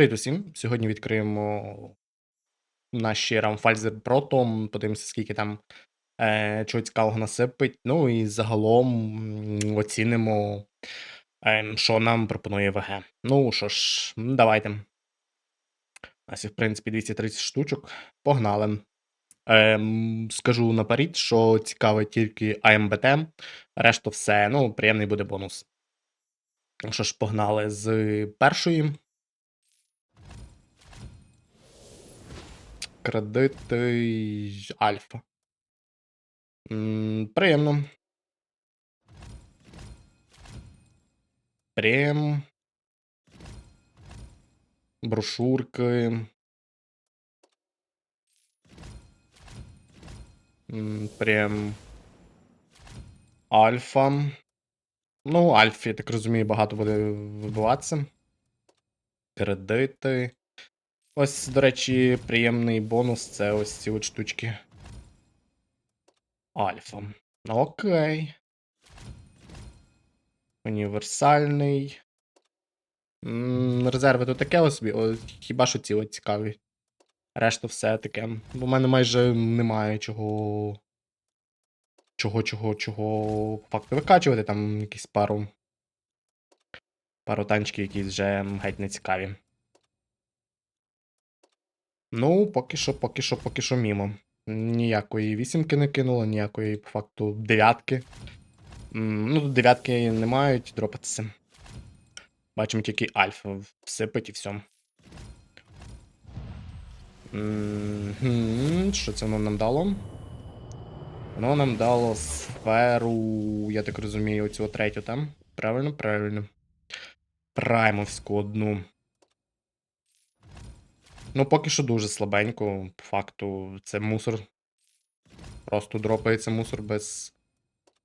Привіт усім! Сьогодні відкриємо наші Рамфальзер Прото, подивимося, скільки там е, чого цікавого насипить. Ну і загалом оцінимо, е, що нам пропонує ВГ. Ну що ж, давайте. У нас в принципі, 230 штучок. Погнали. Ем, скажу наперед, що цікавить тільки АМБТ, решта все, ну, приємний буде бонус. Ну Що ж, погнали з першої. Кредити Альфа. Приємно. Прем. Брошурки. Прям. Альфа. Ну, Альфі, я так розумію, багато буде вибиватися. Кредити. Ось, до речі, приємний бонус це ось ці от штучки. Альфа. Окей. Універсальний. М, Резерви то таке ось собі. О, хіба що ці от цікаві. Решта все таке. Бо в мене майже немає чого. Чого, чого, чого факту викачувати, там якісь пару. Пару танчиків, які вже геть не цікаві. Ну, поки що, поки що, поки що мімо. Ніякої вісімки не кинуло, ніякої, по факту, дев'ятки. Ну, тут дев'ятки не мають дропатися. Бачимо тільки альфа всипить і все. Що це воно нам дало? Воно нам дало сферу, я так розумію, оцю третю там. Правильно, правильно. Праймовську одну. Ну, поки що дуже слабенько. По факту, це мусор. Просто дропається мусор без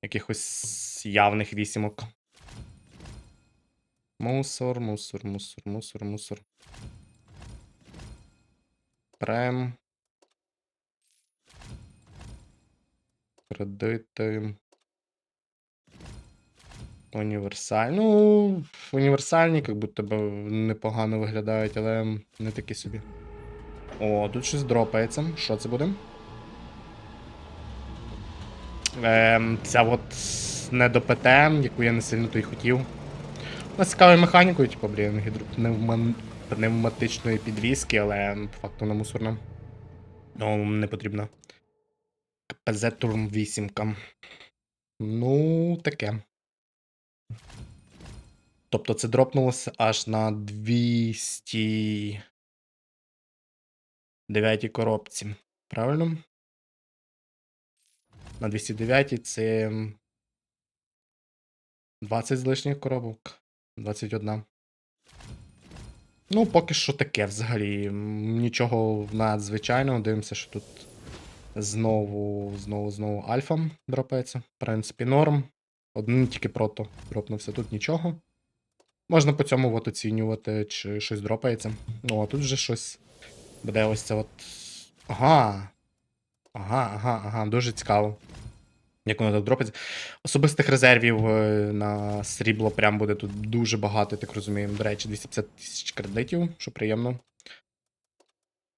якихось явних вісімок. Мусор, мусор, мусор, мусор, мусор. Прем. Кредити. Універсальні. Ну, універсальні, як будто би непогано виглядають, але не такі собі. О, тут щось дропається. Що це буде? Ем, ця от не до ПТ, яку я не сильно то й хотів. Ну, цікавою механікою, типу, блін, гідропневман... пневматичної підвіски, але по факту на мусорна. Ну, не потрібно. КПЗ Турм 8. Ну, таке. Тобто це дропнулося аж на 200 9 коробці. Правильно? На 209 це 20 з лишніх коробок. 21. Ну, поки що таке взагалі. Нічого надзвичайного. Дивимося, що тут знову, знову, знову альфа дропається. В принципі, норм. Один тільки прото дропнувся, тут нічого. Можна по цьому от оцінювати, чи щось дропається. Ну, а тут вже щось буде ось це от. Ага. Ага, ага, ага, дуже цікаво. Як воно так дропається. Особистих резервів е, на срібло прям буде тут дуже багато, так розумію. До речі, 250 тисяч кредитів, що приємно.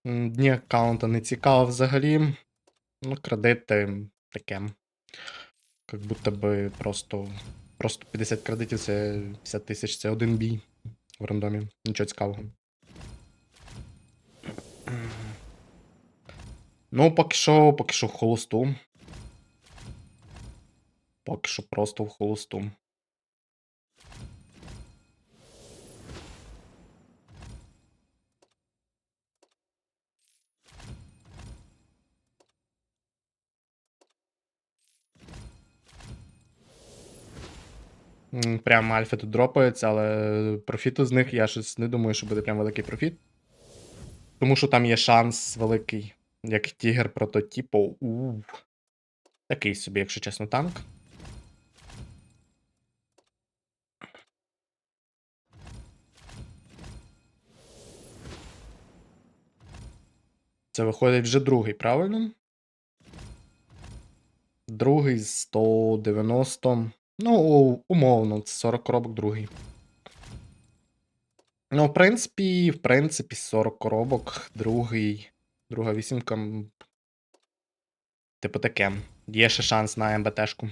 Дні аккаунта не цікаво взагалі. Ну, кредити таке. Как будто би просто. Просто 50 кредитів це 50 тисяч, це один бій в рандомі. Нічого цікавого. Ну, поки що, поки що в холосту. Поки що просто в холосту. Прям альфа тут дропається, але профіту з них я щось не думаю, що буде прям великий профіт. Тому що там є шанс великий, як Тігр прототипу. Такий собі, якщо чесно, танк. Це виходить вже другий, правильно? Другий з 190. Ну, умовно, це 40 коробок другий. Ну, в принципі, в принципі, 40 коробок, другий, друга вісімка. Типу таке. Є ще шанс на МБТшку.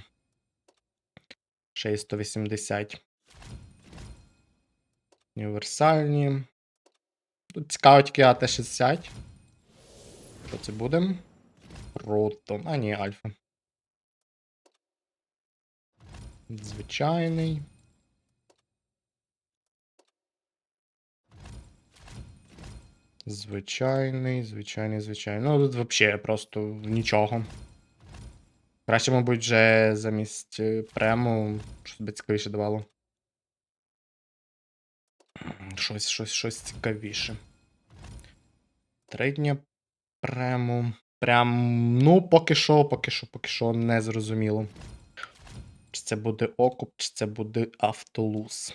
Ще й 180. Універсальні. Тут цікаво тільки АТ-60. Що це буде? Прото. А, ні, альфа. Звичайний. Звичайний, звичайний, звичайний. Ну, тут взагалі просто нічого. Краще, мабуть, вже замість е, прему щось би цікавіше давало. Щось, щось, щось цікавіше. Третня прему. Прям, ну, поки що, поки що, поки що не зрозуміло. Чи це буде окуп, чи це буде автолуз.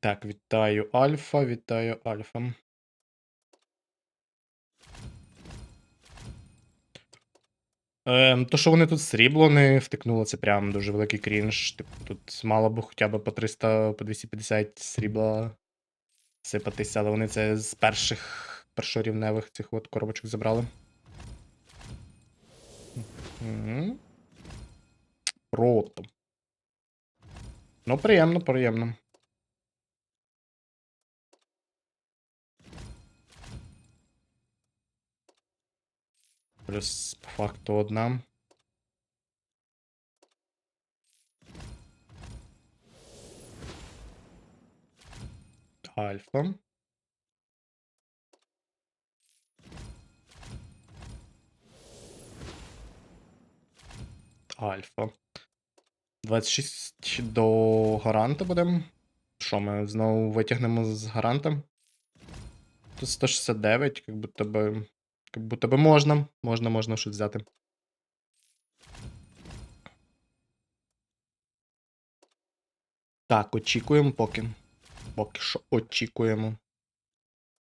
Так, вітаю Альфа, вітаю Альфа. Ем, то, що вони тут срібло не втикнули, це прям дуже великий крінж. Типу, тут мало б хоча б по 300, по 250 срібла сипатися, але вони це з перших першорівневих цих от коробочок забрали. Мгм. Прото. Ну, приємно, приємно. Плюс по факту одна. Альфа. Альфа. 26 до гаранта будемо. Що ми знову витягнемо з гаранта? Тут 169, як будто би. Як будто би можна. Можна, можна щось взяти. Так, очікуємо поки. Поки що очікуємо.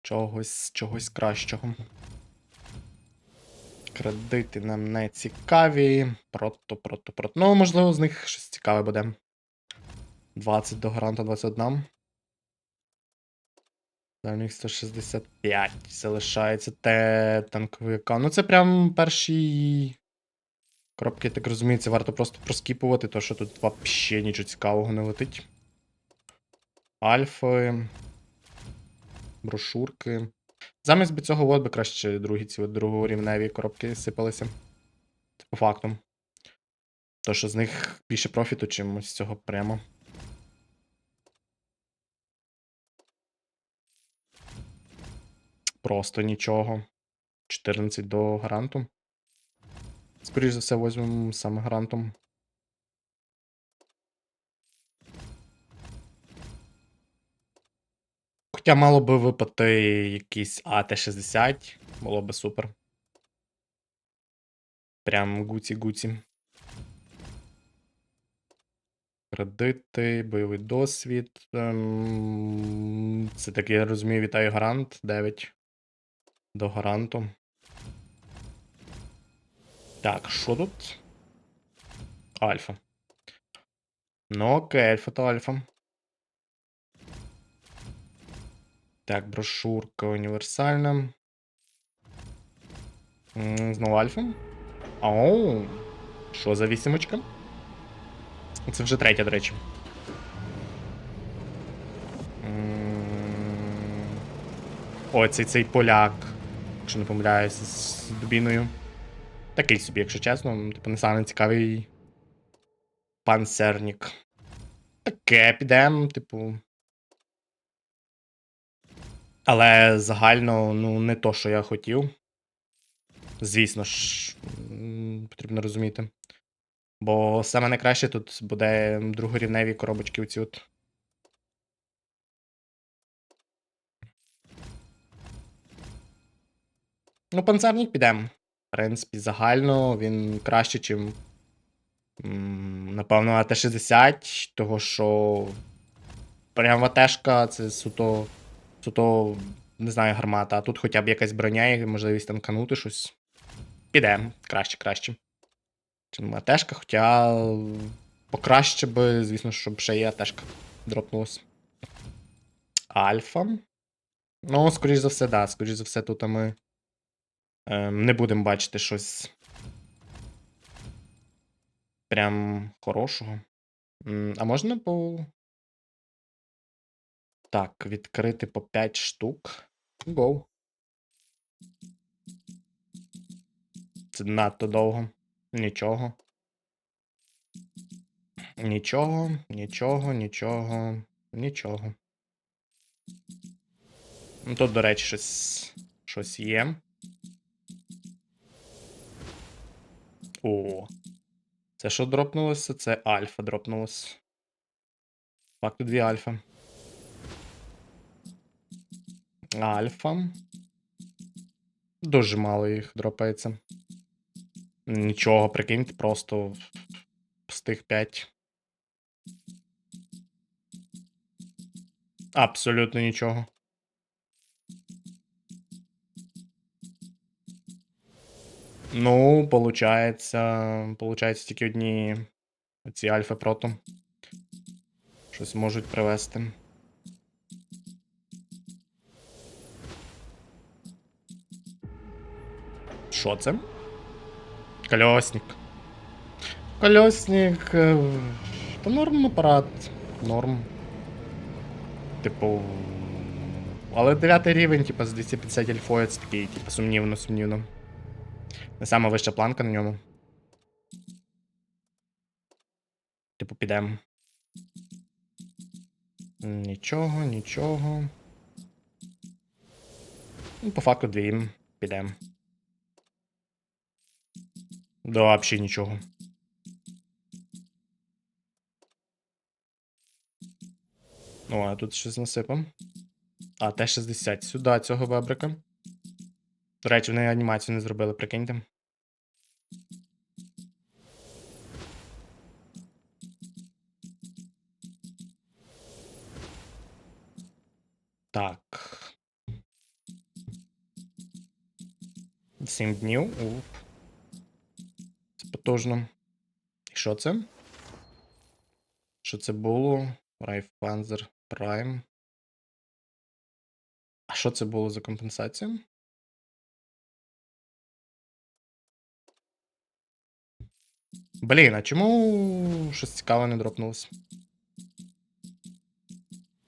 Чогось, чогось кращого. Кредити нам не цікаві. Прото, прото, прото. Ну, можливо, з них щось цікаве буде. 20 до гаранта 21. Дальніх 165. Залишається те танковика. Ну, це прям перші коробки, так розумію, це варто просто проскіпувати, то що тут взагалі нічого цікавого не летить. Альфи. Брошурки. Замість би цього от би краще другі ці другорівневі коробки сипалися. Це по факту. То, що з них більше профіту, чим з цього прямо. Просто нічого. 14 до гаранту. Скоріше за все, візьмемо саме гарантом. Хоча мало би випати якийсь АТ-60, було би супер. Прям гуці-гуці. Кредити, бойовий досвід. Ем, Це таки, я розумію, вітаю гарант 9. До гаранту. Так, що тут? Альфа. Ну окей, альфа то альфа. Так, брошурка універсальна. Знову альфа. Оу. Що за вісімочка? Це вже третя, до речі. Ой, цей цей поляк. Якщо не помиляюся, з дубіною. Такий собі, якщо чесно. Типу, не саме цікавий панцернік. Таке підем, типу. Але загально, ну, не то, що я хотів. Звісно ж, потрібно розуміти. Бо саме найкраще тут буде другорівневі коробочки оці от. Ну, панцерник підемо. В принципі, загально він краще, м, Напевно, АТ-60, того що. Прям АТшка це суто. Суто, не знаю, гармата. А тут хоча б якась броня і можливість танканути щось. Піде. Краще, краще. Чим АТшка, хоча. Покраще би, звісно, щоб ще є теж дропнулось. Альфа. Ну, скоріш за все, да. Скоріш за все, тут ми е, не будемо бачити щось. Прям хорошого. А можна по. Так, відкрити по 5 штук. Гоу. Це надто довго. Нічого. Нічого, нічого, нічого, нічого. Ну, Тут, до речі, щось, щось є. О. Це що дропнулося? Це альфа дропнулося. Факту дві альфа. Альфа. Дуже мало їх дропається. Нічого, прикиньте, просто з тих 5. Абсолютно нічого. Ну, получається, получається тільки одні ці альфа прото. Щось можуть привести. Що це? Колесник. е, Та норм апарат. Норм. Типу. Але 9 рівень, типу, з 250 альфою, це такий, типу, сумнівно, сумнівно. Не сама вища планка на ньому. Типу, підемо. Нічого, нічого. Ну, по факту дві. Підемо. Да, взагалі нічого. О, а тут щось насипам. А, Т-60. Сюди цього бебрика. До речі, вони анімацію не зробили, прикиньте. Так. Сім днів. Уф. Потужно. І що це? Що це було? Райфпанзер Prime. А що це було за компенсація? Блін, а чому щось цікаве не дропнулося?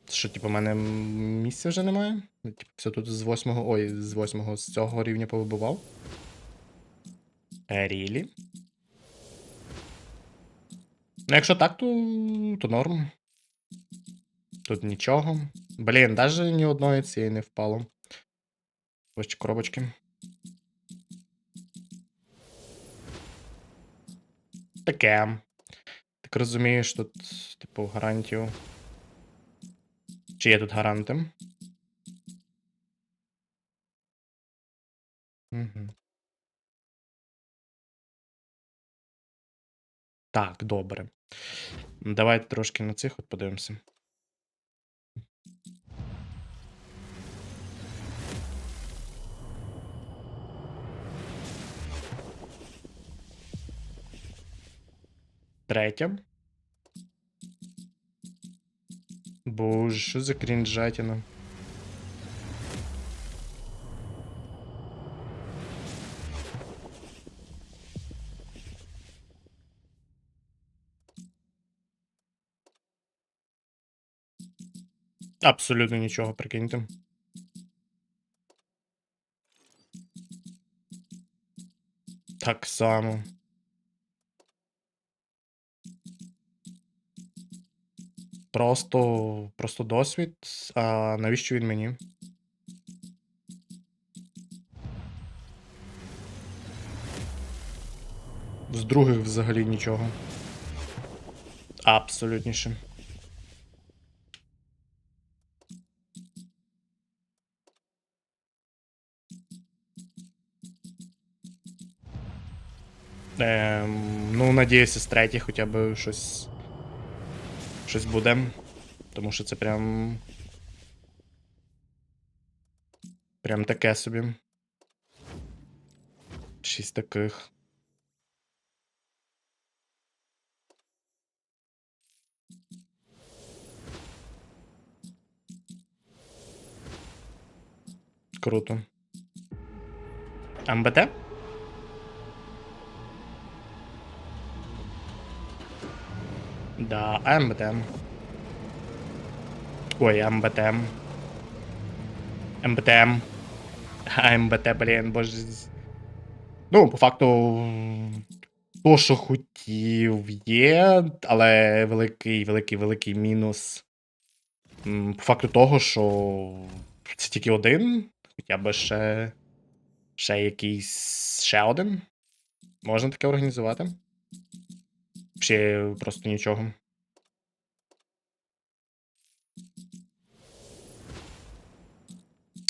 Що, типу, в мене місця вже немає? Типу, все тут з восьмого. Ой, з восьмого з цього рівня повибивав. Е, Рілі. Ну, якщо так, то, то норм. Тут нічого. Блін, навіть ні одної цієї не впало. Ось коробочки. Таке. Так розумієш, тут, типу, гарантію. Чи є тут гаранти? Угу. Так, добре. Давайте трошки на цих от подивимося. Третя. Боже, що за крінжатіна? Абсолютно нічого, прикиньте. Так само. Просто, просто досвід. А навіщо він мені? З других взагалі нічого. Абсолютніше. Ем, Ну, надіюся, з третій хоча б щось. Щось буде. Тому що це прям. Прям таке собі. Шість таких. Круто. МБТ? Да, МБТ. Ой, МБТ. МБТ. МБТ, блін, боже. Ну, по факту, то, що хотів, є, але великий, великий, великий мінус. По факту того, що це тільки один, хоча б ще. Ще якийсь. Ще один. Можна таке організувати? Ще просто нічого.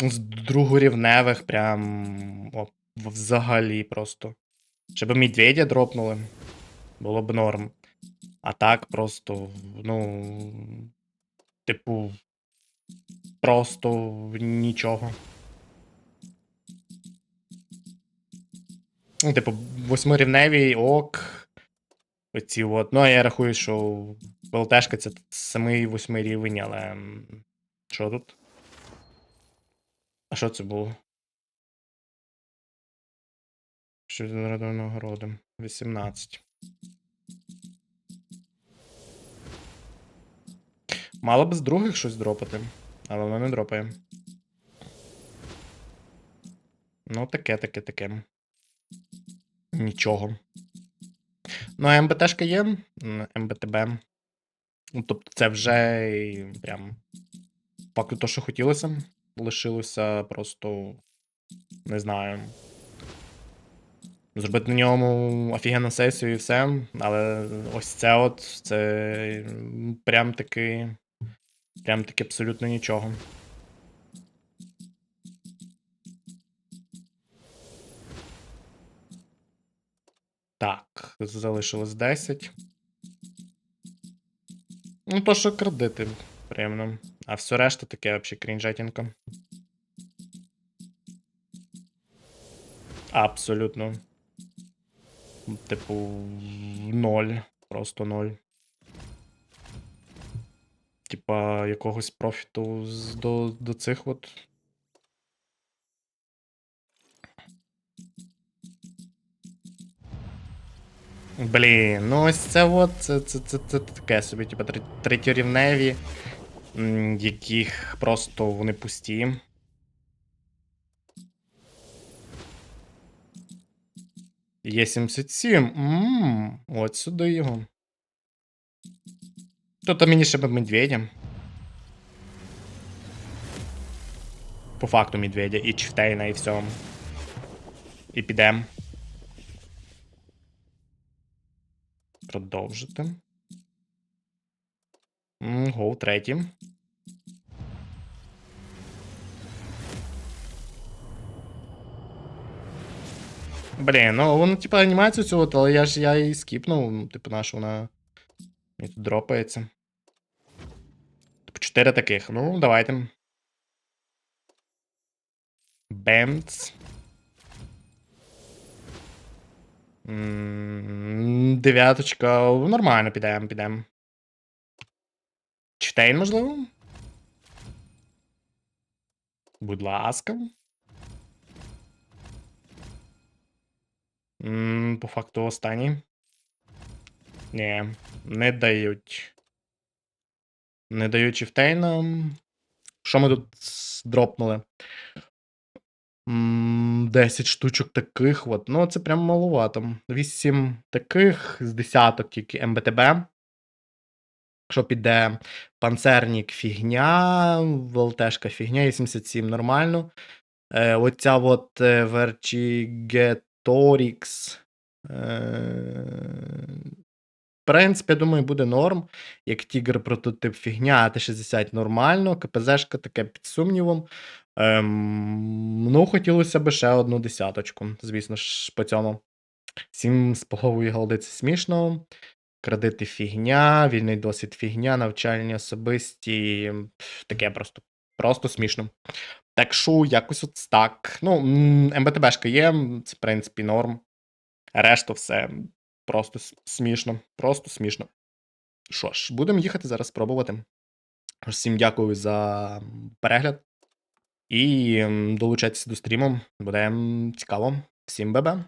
З другорівневих прям о, взагалі просто. Щоб медведя дропнули, було б норм. А так просто, ну. Типу. Просто нічого. Ну, типу, восьмирівневий ок. Оці от. Ну, а я рахую, що ЛТшка це самий восьмий рівень, але. Що тут? А що це було? Що за народної нагороди? 18. Мало б з других щось дропати, але воно не дропає. Ну, таке, таке, таке. Нічого. Ну, а МБТшка є, МБТБ. Ну, тобто, це вже і прям факту то, що хотілося. Лишилося просто. Не знаю. Зробити на ньому офігенну сесію і все. Але ось це от, це прям таки. Прям таки абсолютно нічого. Так, залишилось 10. Ну, то, що кредити, приємно. А все решта таке взагалі крінжатінко. Абсолютно. Типу, ноль. Просто ноль. Типа, якогось профіту до, до цих от. Блін, ну ось це от, це, це, це, це таке собі, типа, тре- третьорівневі, яких просто вони пусті. Є 77. Ммм, от сюди його. Тут мені ще б медведя. По факту медведя і чифтейна, і все. І підем. Продовжити. Гоу, третій. Блін, ну воно, типа, анімацію от, але я ж я її скіпнув, ну, типу, на що вона мені тут дропається. Типу, чотири таких. Ну, давайте. Бемц. Дев'яточка. Нормально підемо, підемо. Чтейн, можливо? Будь ласка. М, По факту останній. Ні, не дають. Не дають чифтейна. Що ми тут дропнули? М, 10 штучок таких от. Ну, це прям маловато. 8 таких з десяток тільки МБТБ. Якщо піде панцернік фігня, ВЛТшка фігня, і 77 нормально. Е, оця от е, Vercingetorix. Е, в принципі, я думаю, буде норм. Як Тігр прототип фігня, а Т-60 нормально, КПЗшка таке під сумнівом. Ем, ну, хотілося б ще одну десяточку, звісно ж, по цьому. Сім з половою голди смішно. Кредити фігня, вільний досвід фігня, навчальні особисті. Таке просто, просто смішно. Так що, якось от так. Ну, МБТБшка є, це, в принципі, норм. Решта все просто смішно. Просто смішно. Що ж, будемо їхати зараз спробувати. Всім дякую за перегляд. І долучайтеся до стріму, буде цікаво. Всім бебе!